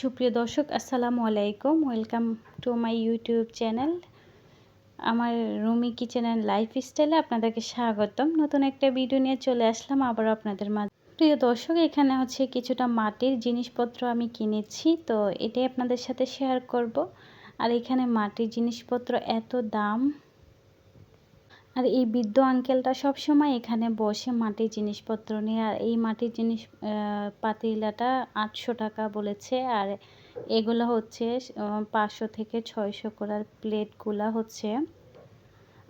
সুপ্রিয় দর্শক, আসসালামু আলাইকুম। Welcome to my YouTube channel আমার রুমি কিচেন অ্যান্ড লাইফ স্টাইলে আপনাদেরকে স্বাগতম। নতুন একটা ভিডিও নিয়ে চলে আসলাম, আবার আপনাদের মাঝে। প্রিয় দর্শক, এখানে হচ্ছে কিছুটা মাটির জিনিসপত্র আমি কিনেছি, তো এটাই আপনাদের সাথে শেয়ার করব। আর এখানে মাটির জিনিসপত্র এত দাম আর এই বৃদ্ধ আঙ্কেলটা সব সময় এখানে বসে মাটির জিনিসপত্র নিয়ে, আর এই মাটির জিনিস পাতিলাটা আটশো টাকা বলেছে, আর এগুলো হচ্ছে পাঁচশো থেকে ছয়শো করার প্লেটগুলো হচ্ছে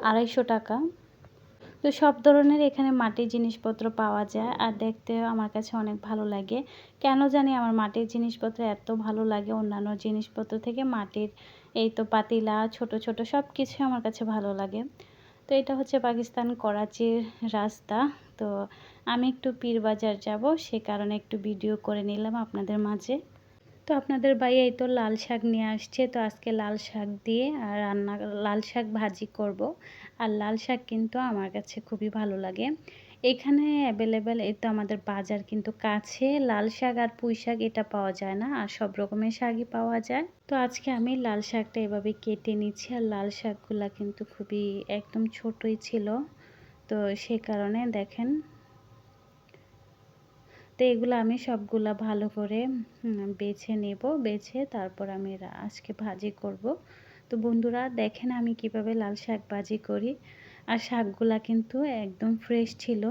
আড়াইশো টাকা। তো সব ধরনের এখানে মাটির জিনিসপত্র পাওয়া যায়, আর দেখতে আমার কাছে অনেক ভালো লাগে। কেন জানি আমার মাটির জিনিসপত্র এত ভালো লাগে, অন্যান্য জিনিসপত্র থেকে মাটির এই তো পাতিলা, ছোট ছোট সব কিছু আমার কাছে ভালো লাগে। তো এটা হচ্ছে পাকিস্তান করাচির রাস্তা। তো আমি একটু পীরবাজার যাব, সে কারণে একটু ভিডিও করে নিলাম আপনাদের মাঝে। তো আপনাদের ভাই এই তো লাল শাক নিয়ে আসছে, তো আজকে লাল শাক দিয়ে আর রান্না, লাল শাক ভাজি করব। আর লাল শাক কিন্তু আমার কাছে খুবই ভালো লাগে। এখানে অ্যাভেলেবেল এই তো আমাদের বাজার কিন্তু কাছে। লাল শাক আর পুঁই শাক এটা পাওয়া যায় না, আর সব রকমের শাকই পাওয়া যায়। তো আজকে আমি লাল শাকটা এভাবে কেটে নিচ্ছি, আর লাল শাকগুলা কিন্তু খুবই একদম ছোটই ছিল। তো সে কারণে দেখেন। তো এগুলো আমি সবগুলা ভালো করে বেছে নেব, বেছে তারপর আমি আজকে ভাজি করব। তো বন্ধুরা দেখেন আমি কীভাবে লাল শাক ভাজি করি। আর শাকগুলা কিন্তু একদম ফ্রেশ ছিল।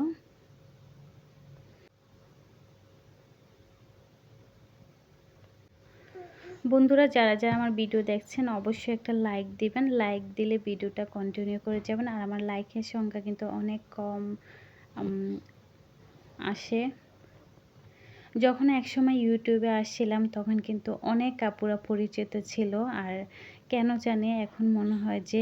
বন্ধুরা, যারা যারা আমার ভিডিও দেখছেন, অবশ্যই একটা লাইক দিবেন। লাইক দিলে ভিডিওটা কন্টিনিউ করে যাবেন। আর আমার লাইকের সংখ্যা কিন্তু অনেক কম আসে। যখন একসময় ইউটিউবে আসছিলাম, তখন কিন্তু অনেক কাপুরা পরিচিত ছিল। আর কেন জানি এখন মনে হয় যে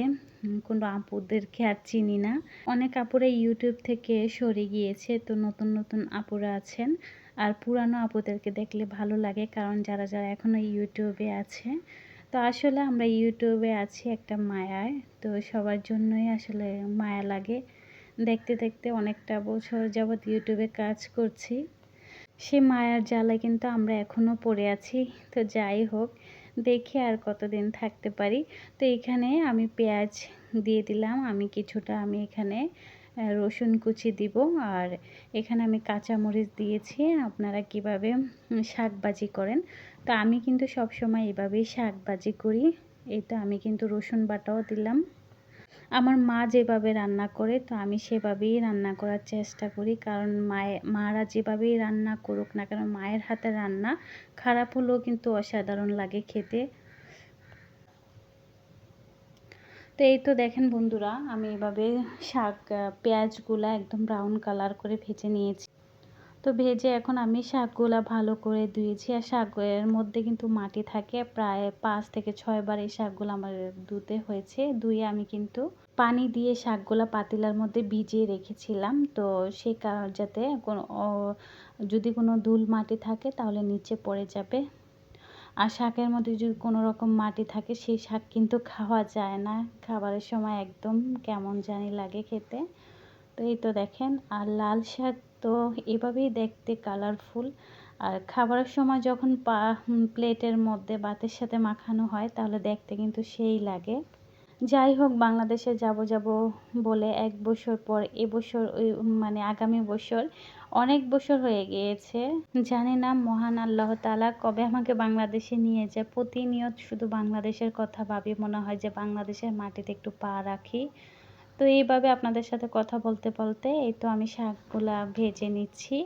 কোনো আপুদেরকে আর চিনি না। অনেক আপুরা ইউটিউব থেকে সরে গিয়েছে, তো নতুন নতুন আপুরা আছেন। আর পুরানো আপুদেরকে দেখলে ভালো লাগে, কারণ যারা যারা এখনও ইউটিউবে আছে। তো আসলে আমরা ইউটিউবে আছি একটা মায়ায়, তো সবার জন্যই আসলে মায়া লাগে। দেখতে দেখতে অনেকটা বছর যাবৎ ইউটিউবে কাজ করছি। সে মায়ার জ্বালায় কিন্তু আমরা এখনও পড়ে আছি। তো যাই হোক, দেখি আর কতদিন থাকতে পারি। তো এখানে আমি পেঁয়াজ দিয়ে দিলাম, আমি কিছুটা আমি এখানে রসুন কুচি দিব। আর এখানে আমি কাঁচামরিচ দিয়েছি, আপনারা কীভাবে শাকবাজি করেন। তো আমি কিন্তু সব সময় এভাবেই শাকবাজি করি। এই তো আমি কিন্তু রসুন বাটাও দিলাম। আমার মা যেভাবে রান্না করে, তো আমি সেভাবেই রান্না করার চেষ্টা করি। কারণ মায়ে, মারা যেভাবেই রান্না করুক না কেন, মায়ের হাতে রান্না খারাপ হলেও কিন্তু অসাধারণ লাগে খেতে। তো এই তো দেখেন বন্ধুরা, আমি এভাবে শাক পেঁয়াজগুলা একদম ব্রাউন কালার করে ভেজে নিয়েছি। তো ভেজে এখন আমি শাকগুলা ভালো করে ধুয়েছি। আর শাকের মধ্যে কিন্তু মাটি থাকে। প্রায় পাঁচ থেকে ছয়বার এই শাকগুলো আমার ধুতে হয়েছে। ধুয়ে আমি কিন্তু পানি দিয়ে শাকগুলা পাতিলার মধ্যে ভিজিয়ে রেখেছিলাম। তো সেই কারণ যাতে কোনো যদি কোনো ধুল মাটি থাকে তাহলে নিচে পড়ে যাবে। আর শাকের মধ্যে যদি কোনো রকম মাটি থাকে সেই শাক কিন্তু খাওয়া যায় না। খাবারের সময় একদম কেমন জানি লাগে খেতে। তো এই তো দেখেন, আর লাল শাক তো এভাবেই দেখতে কালারফুল আর খাবারের সময় যখন পা প্লেটের মধ্যে ভাতের সাথে মাখানো হয়, তাহলে দেখতে কিন্তু সেই লাগে। যাই হোক, বাংলাদেশে যাব যাব বলে এক বছর পর এবছর ওই মানে আগামী বছর অনেক বছর হয়ে গিয়েছে। জানি না মহান আল্লাহ তালা কবে আমাকে বাংলাদেশে নিয়ে যায়। প্রতিনিয়ত শুধু বাংলাদেশের কথা ভাবি, মনে হয় যে বাংলাদেশের মাটিতে একটু পা রাখি। তো এইভাবে আপনাদের সাথে কথা বলতে বলতে এই তো আমি শাকগুলা ভেজে নিচ্ছি।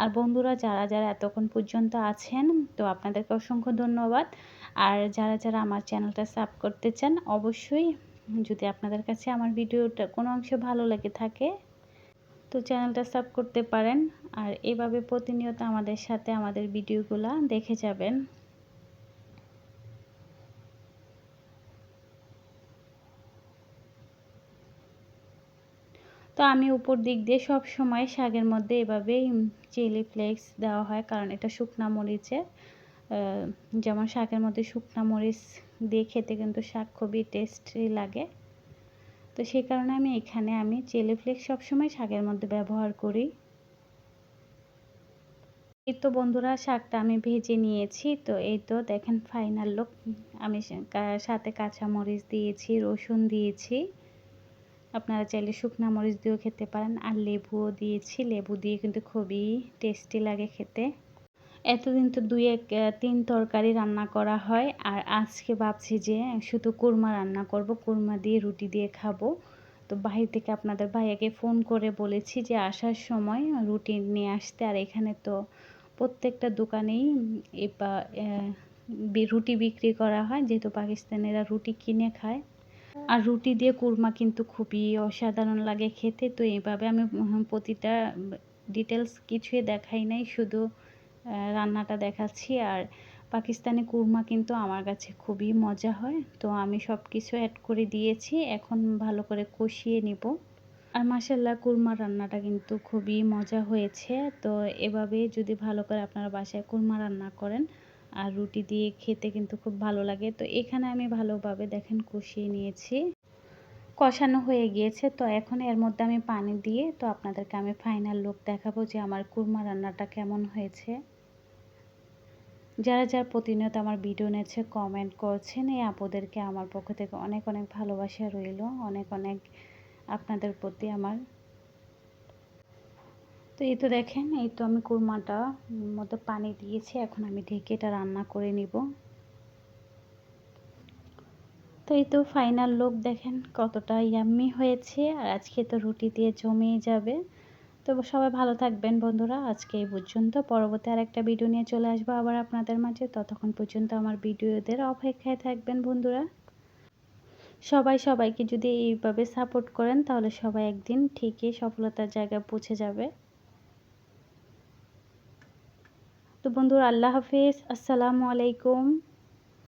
আর বন্ধুরা, যারা যারা এতক্ষণ পর্যন্ত আছেন, তো আপনাদেরকে অসংখ্য ধন্যবাদ। আর যারা যারা আমার চ্যানেলটা সাব করতে চান, অবশ্যই যদি আপনাদের কাছে আমার ভিডিওটা কোনো অংশ ভালো লেগে থাকে, তো চ্যানেলটা সাব করতে পারেন। আর এভাবে প্রতিনিয়ত আমাদের সাথে আমাদের ভিডিওগুলা দেখে যাবেন। তো আমি উপর দিক দিয়ে সব সময় শাকের মধ্যে এভাবেই চিলি ফ্লেক্স দেওয়া হয়, কারণ এটা শুকনা মরিচের। যেমন শাকের মধ্যে শুকনা মরিচ দিয়ে খেতে কিন্তু শাক খুবই টেস্টি লাগে। তো সেই কারণে আমি এখানে আমি চিলি ফ্লেক্স সবসময় শাকের মধ্যে ব্যবহার করি। এই তো বন্ধুরা, শাকটা আমি ভেজে নিয়েছি। তো এই তো দেখেন ফাইনাল লুক আমি সাথে কাঁচামরিচ দিয়েছি, রসুন দিয়েছি। আপনারা চাইলে শুকনা মরিচ দিয়েও খেতে পারেন আর লেবুও দিয়েছি। লেবু দিয়ে কিন্তু খুবই টেস্টি লাগে খেতে। এতদিন তো দুই এক তিন তরকারি রান্না করা হয় আর আজকে ভাবছি যে শুধু কুরমা রান্না করব, কুরমা দিয়ে রুটি দিয়ে খাব। তো বাহির থেকে আপনাদের ভাইয়াকে ফোন করে বলেছি যে আসার সময় রুটি নিয়ে আসতে। আর এখানে তো প্রত্যেকটা দোকানেই রুটি বিক্রি করা হয়। যেহেতু পাকিস্তানিরা রুটি কিনে খায় আর রুটি দিয়ে কুরমা কিন্তু খুবই অসাধারণ লাগে খেতে। তো এইভাবে আমি প্রতিটা ডিটেলস কিছুই দেখাই নাই, শুধু রান্নাটা দেখাচ্ছি। আর পাকিস্তানি কুরমা কিন্তু আমার কাছে খুবই মজা হয়। তো আমি সব কিছু অ্যাড করে দিয়েছি, এখন ভালো করে কষিয়ে নিব। আর মাসাল্লাহ কুরমা রান্নাটা কিন্তু খুবই মজা হয়েছে। তো এভাবে যদি ভালো করে আপনারা বাসায় কুরমা রান্না করেন আর রুটি দিয়ে খেতে কিন্তু খুব ভালো লাগে। তো এখানে আমি ভালোভাবে দেখেন কষিয়ে নিয়েছি। কষানো হয়ে গিয়েছে। তো এখন এর মধ্যে আমি পানি দিয়ে তো আপনাদেরকে আমি ফাইনাল লুক দেখাবো যে আমার কুরমা রান্নাটা কেমন হয়েছে। যারা যারা প্রতিনিয়ত আমার ভিডিও নেছে কমেন্ট করছেন, এই আপুদেরকে আমার পক্ষ থেকে অনেক অনেক ভালোবাসা রইল। অনেক অনেক আপনাদের প্রতি আমার তো এই তো দেখেন, এই তো আমি কুরমাটা মতো পানি দিয়েছি, এখন আমি ঢেকে এটা রান্না করে নিব। তো এই তো ফাইনাল লুক দেখেন কতটা ইয়াম্মি হয়েছে, আর আজকে তো রুটি দিয়ে জমেই যাবে। তো সবাই ভালো থাকবেন বন্ধুরা, আজকে এই পর্যন্ত। পরবর্তী আর একটা ভিডিও নিয়ে চলে আসব আবার আপনাদের মাঝে। ততক্ষণ পর্যন্ত আমার ভিডিওদের অপেক্ষায় থাকবেন বন্ধুরা। সবাই সবাইকে যদি এইভাবে সাপোর্ট করেন, তাহলে সবাই একদিন ঠিকই সফলতার জায়গায় পৌঁছে যাবে। তো বন্ধুরা আল্লাহ হাফিজ। আসসালামু আলাইকুম।